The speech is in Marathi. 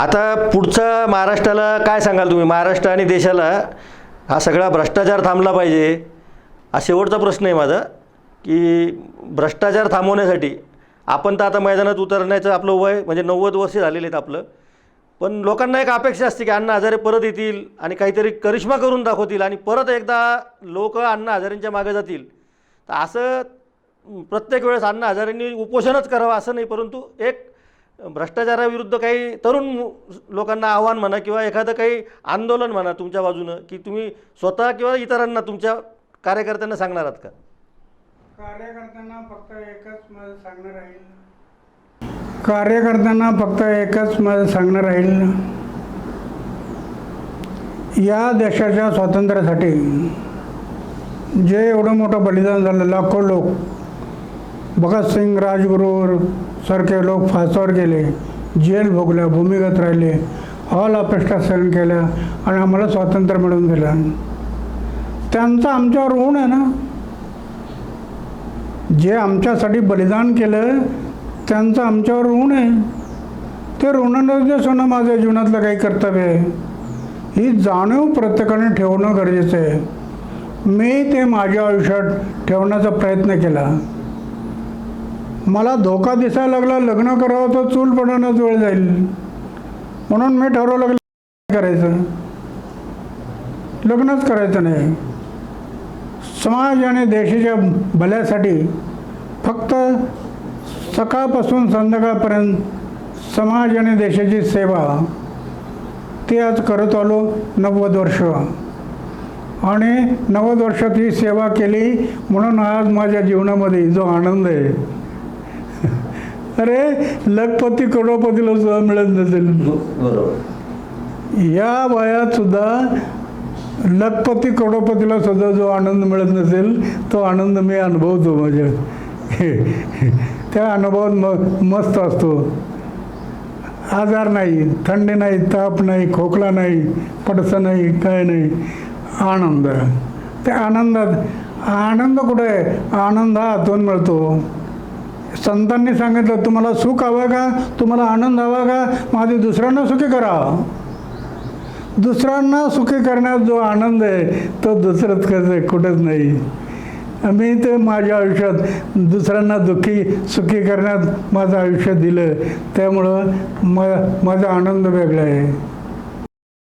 आता पुढचा महाराष्ट्राला काय सांगाल तुम्ही? महाराष्ट्र आणि देशाला हा सगळा भ्रष्टाचार थांबला पाहिजे हा शेवटचा प्रश्न आहे माझा की भ्रष्टाचार थांबवण्यासाठी आपण तर आता मैदानात उतरण्याचं आपलं वय म्हणजे नव्वद वर्ष झालेले आहेत आपलं पण लोकांना एक अपेक्षा असते की अण्णा हजारे परत येतील आणि काहीतरी करिश्मा करून दाखवतील आणि परत एकदा लोक अण्णा हजारेंच्या मागे जातील. तर असं प्रत्येक वेळेस अण्णा हजारेंनी उपोषणच करावं असं नाही परंतु एक भ्रष्टाचाराविरुद्ध काही तरुण लोकांना आव्हान म्हणा किंवा एखादं काही आंदोलन म्हणा तुमच्या बाजूनं की तुम्ही स्वतः किंवा इतरांना तुमच्या कार्यकर्त्यांना सांगणार आहात का? कार्यकर्त्यांना फक्त एकच माझं सांगणं राहील कार्यकर्त्यांना फक्त एकच माझं सांगणं राहील या देशाच्या स्वातंत्र्यासाठी जे एवढं मोठं बलिदान झालं लाखो लोक भगतसिंग राजगुरू सारखे लोक फासावर गेले जेल भोगल्या भूमिगत राहिले हॉल अपेक्षा सहन केल्या आणि आम्हाला स्वातंत्र्य मिळवून दिलं. त्यांचं आमच्यावर ऋण आहे ना? जे आमच्यासाठी बलिदान केलं त्यांचं आमच्यावर ऋण आहे. ते ऋणनिर्देश होणं माझ्या जीवनातलं काही कर्तव्य आहे. ही जाणीव प्रत्येकाने ठेवणं गरजेचं आहे. मी ते माझ्या आयुष्यात ठेवण्याचा प्रयत्न केला. मला धोका दिसायला लागला लग्न करावं तर चूल पडण्यात वेळ जाईल. म्हणून मी ठरवलं लागलं करायचं. लग्नच करायचं नाही. समाज आणि देशाच्या भल्यासाठी फक्त सकाळपासून संध्याकाळपर्यंत समाज आणि देशाची सेवा. ते आज करत आलो नव्वद वर्ष. आणि नव्वद वर्षात ही सेवा केली म्हणून आज माझ्या जीवनामध्ये जो आनंद आहे अरे लखपती करोडपतीला सुद्धा मिळत नसेल. बरोबर. या वयात सुद्धा लखपती करोडपतीला सुद्धा जो आनंद मिळत नसेल तो आनंद मी अनुभवतो माझ्या त्या अनुभवात म मस्त असतो. आजार नाही थंडी नाही ताप नाही खोकला नाही पडसं नाही काय नाही. आनंद. त्या आनंदात आनंद कुठे? आहे आनंद हा आतून मिळतो. संतांनी सांगितलं तुम्हाला सुख हवं का? तुम्हाला आनंद हवा का? माझे दुसऱ्यांना सुखी करा. दुसऱ्यांना सुखी करण्यात जो आनंद आहे तो दुसरंच कसं कुठंच नाही. मी ते माझ्या आयुष्यात दुसऱ्यांना दुःखी सुखी करण्यात माझं आयुष्य दिलं. त्यामुळं म माझा आनंद वेगळा आहे.